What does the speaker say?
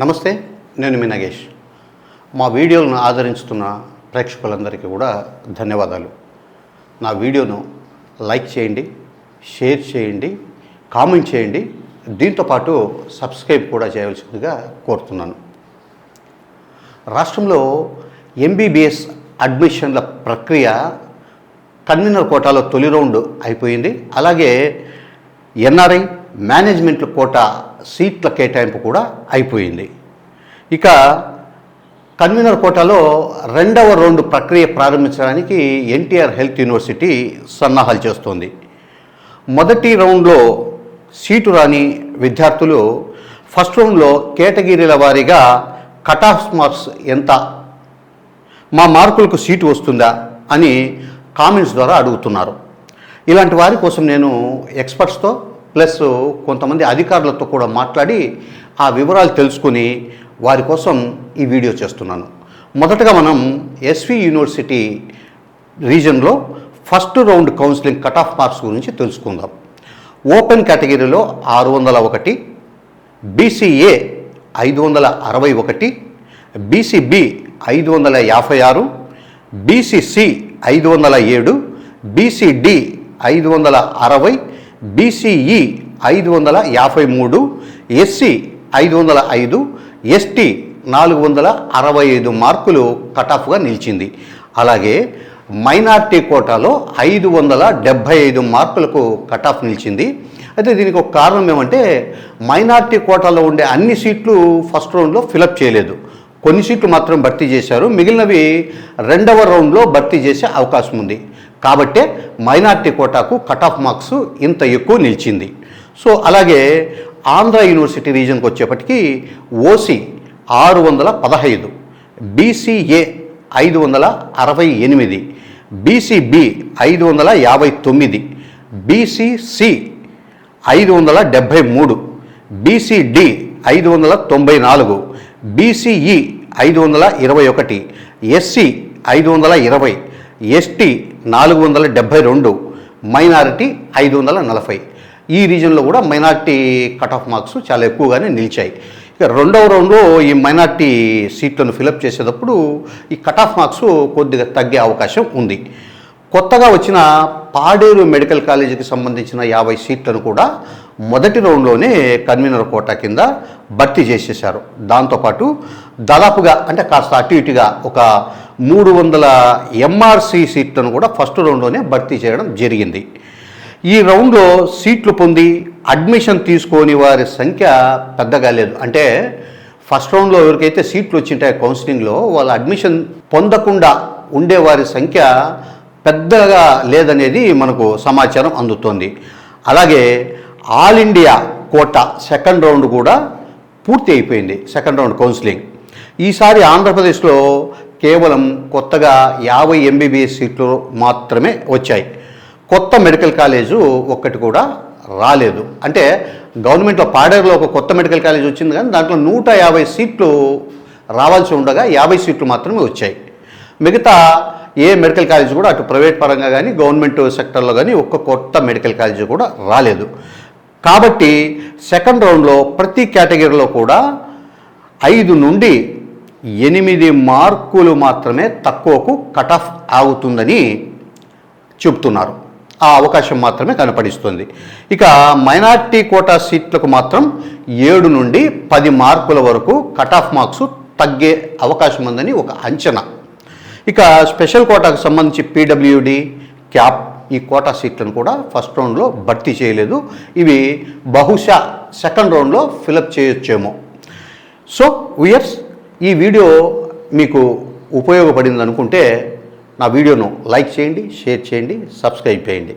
నమస్తే నేను మీ నగేష్. మా వీడియోలను ఆదరించుతున్న ప్రేక్షకులందరికీ కూడా ధన్యవాదాలు. నా వీడియోను లైక్ చేయండి షేర్ చేయండి కామెంట్ చేయండి. దీంతోపాటు సబ్స్క్రైబ్ కూడా చేయవలసిందిగా కోరుతున్నాను. రాష్ట్రంలో ఎంబీబీఎస్ అడ్మిషన్ల ప్రక్రియ కన్వీనర్ కోటాలో తొలి రౌండ్ అయిపోయింది. అలాగే ఎన్ఆర్ఐ మేనేజ్మెంట్ కోటా సీట్ల కేటాయింపు కూడా అయిపోయింది. ఇక కన్వీనర్ కోటాలో రెండవ రౌండ్ ప్రక్రియ ప్రారంభించడానికి ఎన్టీఆర్ హెల్త్ యూనివర్సిటీ సన్నాహాలు చేస్తోంది. మొదటి రౌండ్లో సీటు రాని విద్యార్థులు ఫస్ట్ రౌండ్లో కేటగిరీల వారీగా కట్ ఆఫ్ మార్క్స్ ఎంత మా మార్కులకు సీటు వస్తుందా అని కామెంట్స్ ద్వారా అడుగుతున్నారు. ఇలాంటి వారి కోసం నేను ఎక్స్పర్ట్స్తో ప్లస్ కొంతమంది అధికారులతో కూడా మాట్లాడి ఆ వివరాలు తెలుసుకుని వారి కోసం ఈ వీడియో చేస్తున్నాను. మొదటగా మనం S V university రీజన్లో first round counselling cut off marks గురించి తెలుసుకుందాం. ఓపెన్ కేటగిరీలో ఆరు వందల ఒకటి బీసీఏ ఐదు వందల అరవై ఒకటి బీసీబి ఐదు వందల యాభై ఆరు బీసీసి ఐదు వందల ఏడు బీసీడి ఐదు వందల అరవై బీసీఈ ఐదు వందల యాభై మూడు ఎస్సీ ఐదు వందల ఐదు ఎస్టీ నాలుగు వందల అరవై ఐదు మార్కులు కటాఫ్గా నిలిచింది. అలాగే మైనార్టీ కోటాలో ఐదు వందల డెబ్భై ఐదు మార్కులకు కటాఫ్ నిలిచింది. అయితే దీనికి ఒక కారణం ఏమంటే మైనార్టీ కోటాలో ఉండే అన్ని సీట్లు ఫస్ట్ రౌండ్లో ఫిలప్ చేయలేదు. కొన్ని సీట్లు మాత్రం భర్తీ చేశారు. మిగిలినవి రెండవ రౌండ్లో భర్తీ చేసే అవకాశం ఉంది. కాబట్టే మైనార్టీ కోటాకు కట్ ఆఫ్ మార్క్స్ ఇంత ఎక్కువ నిలిచింది. సో అలాగే ఆంధ్ర యూనివర్సిటీ రీజన్కి వచ్చేప్పటికీ ఓసీ ఆరు వందల పదహైదు బీసీఏ ఐదు వందల అరవై ఎనిమిది బీసీబి ఐదు వందల యాభై తొమ్మిది బీసీసి ఐదు వందల డెబ్భై మూడు బీసీడి ఐదు వందల తొంభై నాలుగు బీసీఈ ఐదు వందల ఇరవై ఒకటి ఎస్సీ ఐదు వందల ఇరవై ఎస్టీ నాలుగు వందల డెబ్భై రెండు మైనారిటీ ఐదు వందల నలభై. ఈ రీజన్లో కూడా మైనార్టీ కట్ ఆఫ్ మార్క్స్ చాలా ఎక్కువగానే నిలిచాయి. ఇక రెండవ రౌండ్లో ఈ మైనార్టీ సీట్లను ఫిలప్ చేసేటప్పుడు ఈ కట్ ఆఫ్ మార్క్స్ కొద్దిగా తగ్గే అవకాశం ఉంది. కొత్తగా వచ్చిన పాడేరు మెడికల్ కాలేజీకి సంబంధించిన యాభై సీట్లను కూడా మొదటి రౌండ్లోనే కన్వీనర్ కోటా కింద భర్తీ చేసేశారు. దాంతోపాటు దాదాపుగా అంటే కాస్త అటు ఇటుగా ఒక మూడు వందల ఎంఆర్సీ సీట్లను కూడా ఫస్ట్ రౌండ్లోనే భర్తీ చేయడం జరిగింది. ఈ రౌండ్లో సీట్లు పొంది అడ్మిషన్ తీసుకోని వారి సంఖ్య పెద్దగా లేదు. అంటే ఫస్ట్ రౌండ్లో ఎవరికైతే సీట్లు వచ్చింటాయో కౌన్సిలింగ్లో వాళ్ళ అడ్మిషన్ పొందకుండా ఉండేవారి సంఖ్య పెద్దగా లేదనేది మనకు సమాచారం అందుతోంది. అలాగే all India quota second round కూడా పూర్తి అయిపోయింది. Second round counselling. ఈసారి ఆంధ్రప్రదేశ్లో కేవలం కొత్తగా యాభై ఎంబీబీఎస్ సీట్లు మాత్రమే వచ్చాయి. కొత్త మెడికల్ కాలేజు ఒక్కటి కూడా రాలేదు. అంటే గవర్నమెంట్లో పాడేరులో ఒక కొత్త మెడికల్ కాలేజ్ వచ్చింది కానీ దాంట్లో నూట యాభై సీట్లు రావాల్సి ఉండగా యాభై సీట్లు మాత్రమే వచ్చాయి. మిగతా ఏ మెడికల్ కాలేజ్ కూడా అటు ప్రైవేట్ పరంగా కానీ గవర్నమెంట్ సెక్టర్లో కానీ ఒక్క కొత్త మెడికల్ కాలేజ్ కూడా రాలేదు. కాబట్టి సెకండ్ రౌండ్లో ప్రతి కేటగిరీలో కూడా ఐదు నుండి ఎనిమిది మార్కులు మాత్రమే తక్కువకు కట్ ఆఫ్ ఆగుతుందని చెబుతున్నారు. ఆ అవకాశం మాత్రమే కనపడిస్తుంది. ఇక మైనార్టీ కోటా సీట్లకు మాత్రం ఏడు నుండి పది మార్కుల వరకు కట్ ఆఫ్ మార్క్స్ తగ్గే అవకాశం ఉందని ఒక అంచనా. ఇక స్పెషల్ కోటాకు సంబంధించి పీడబ్ల్యూడి క్యాప్ ఈ కోటా సీట్లను కూడా ఫస్ట్ రౌండ్లో భర్తీ చేయలేదు. ఇవి బహుశా సెకండ్ రౌండ్లో ఫిలప్ చేయొచ్చేమో. సో వియర్స్ ఈ వీడియో మీకు ఉపయోగపడింది అనుకుంటే నా వీడియోను లైక్ చేయండి షేర్ చేయండి సబ్స్క్రైబ్ చేయండి.